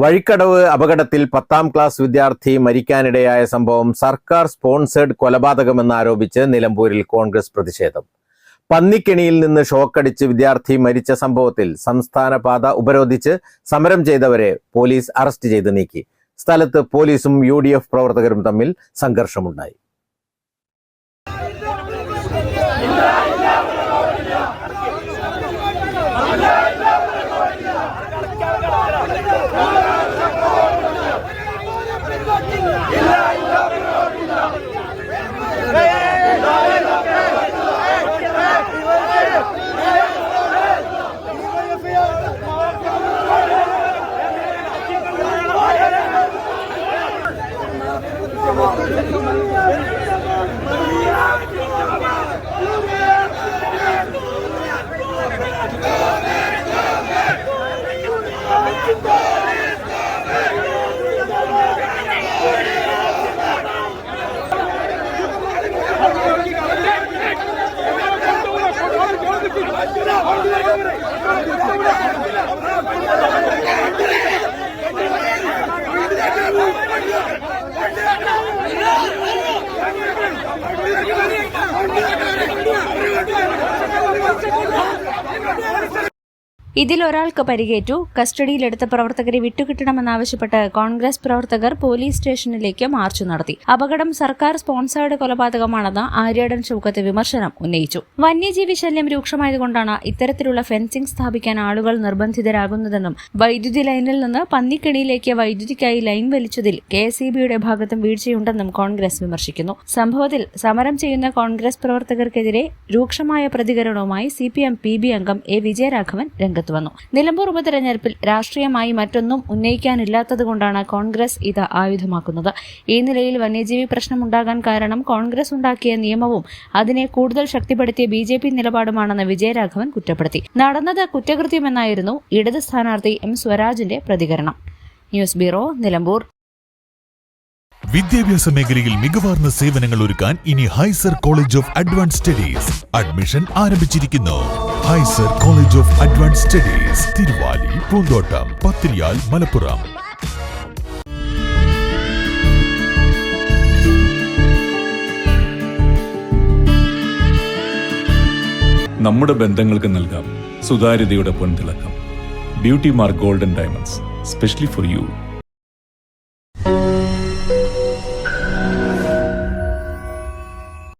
വഴിക്കടവ് അപകടത്തിൽ പത്താം ക്ലാസ് വിദ്യാർത്ഥി മരിക്കാനിടയായ സംഭവം സർക്കാർ സ്പോൺസേഡ് കൊലപാതകമെന്നാരോപിച്ച് നിലമ്പൂരിൽ കോൺഗ്രസ് പ്രതിഷേധം. പന്നിക്കെണിയിൽ നിന്ന് ഷോക്കടിച്ച് വിദ്യാർത്ഥി മരിച്ച സംഭവത്തിൽ സംസ്ഥാന പാത ഉപരോധിച്ച് സമരം ചെയ്തവരെ പോലീസ് അറസ്റ്റ് ചെയ്ത് നീക്കി. സ്ഥലത്ത് പോലീസും യു പ്രവർത്തകരും തമ്മിൽ സംഘർഷമുണ്ടായി. Ja, ja, ja, ja. ഇതിൽ ഒരാൾക്ക് പരിക്കേറ്റു. കസ്റ്റഡിയിലെടുത്ത പ്രവർത്തകരെ വിട്ടുകിട്ടണമെന്നാവശ്യപ്പെട്ട് കോൺഗ്രസ് പ്രവർത്തകർ പോലീസ് സ്റ്റേഷനിലേക്ക് മാർച്ച് നടത്തി. അപകടം സർക്കാർ സ്പോൺസേർഡ് കൊലപാതകമാണെന്ന് ആര്യാടൻ ചൌക്കത്ത് വിമർശനം ഉന്നയിച്ചു. വന്യജീവി ശല്യം രൂക്ഷമായതുകൊണ്ടാണ് ഇത്തരത്തിലുള്ള ഫെൻസിംഗ് സ്ഥാപിക്കാൻ ആളുകൾ നിർബന്ധിതരാകുന്നതെന്നും വൈദ്യുതി ലൈനിൽ നിന്ന് പന്നിക്കിണിയിലേക്ക് വൈദ്യുതിക്കായി ലൈൻ വലിച്ചതിൽ കെ എസ് ഭാഗത്തും വീഴ്ചയുണ്ടെന്നും കോൺഗ്രസ് വിമർശിക്കുന്നു. സംഭവത്തിൽ സമരം ചെയ്യുന്ന കോൺഗ്രസ് പ്രവർത്തകർക്കെതിരെ രൂക്ഷമായ പ്രതികരണവുമായി C P M P B അംഗം എ വിജയരാഘവൻ രംഗത്ത് വന്നു. നിലമ്പൂർ ഉപതെരഞ്ഞെടുപ്പിൽ രാഷ്ട്രീയമായി മറ്റൊന്നും ഉന്നയിക്കാനില്ലാത്തതുകൊണ്ടാണ് കോൺഗ്രസ് ഇത് ആയുധമാക്കുന്നത്. ഈ നിലയിൽ വന്യജീവി പ്രശ്നമുണ്ടാകാൻ കാരണം കോൺഗ്രസ് ഉണ്ടാക്കിയ നിയമവും അതിനെ കൂടുതൽ ശക്തിപ്പെടുത്തിയ ബി ജെ പി നിലപാടുമാണെന്ന് വിജയരാഘവൻ കുറ്റപ്പെടുത്തി. നടന്നത് കുറ്റകൃത്യമെന്നായിരുന്നു ഇടത് സ്ഥാനാർത്ഥി എം സ്വരാജിന്റെ പ്രതികരണം. News bureau Nilambur. വിദ്യാഭ്യാസ മേഖലയിൽ മികവാർന്ന സേവനങ്ങൾ ഒരുക്കാൻ ഇനി Haizer college of advance studies admission ആരംഭിച്ചിരിക്കുന്നു. Haizer college of advance studies Thiruvali Poonthottam Pathiriyal Malappuram. നമ്മുടെ ബന്ധങ്ങൾക്ക് നൽകാം സുതാര്യതയുടെ പൊൻതിളക്കം. Beauty mark golden diamonds specially for you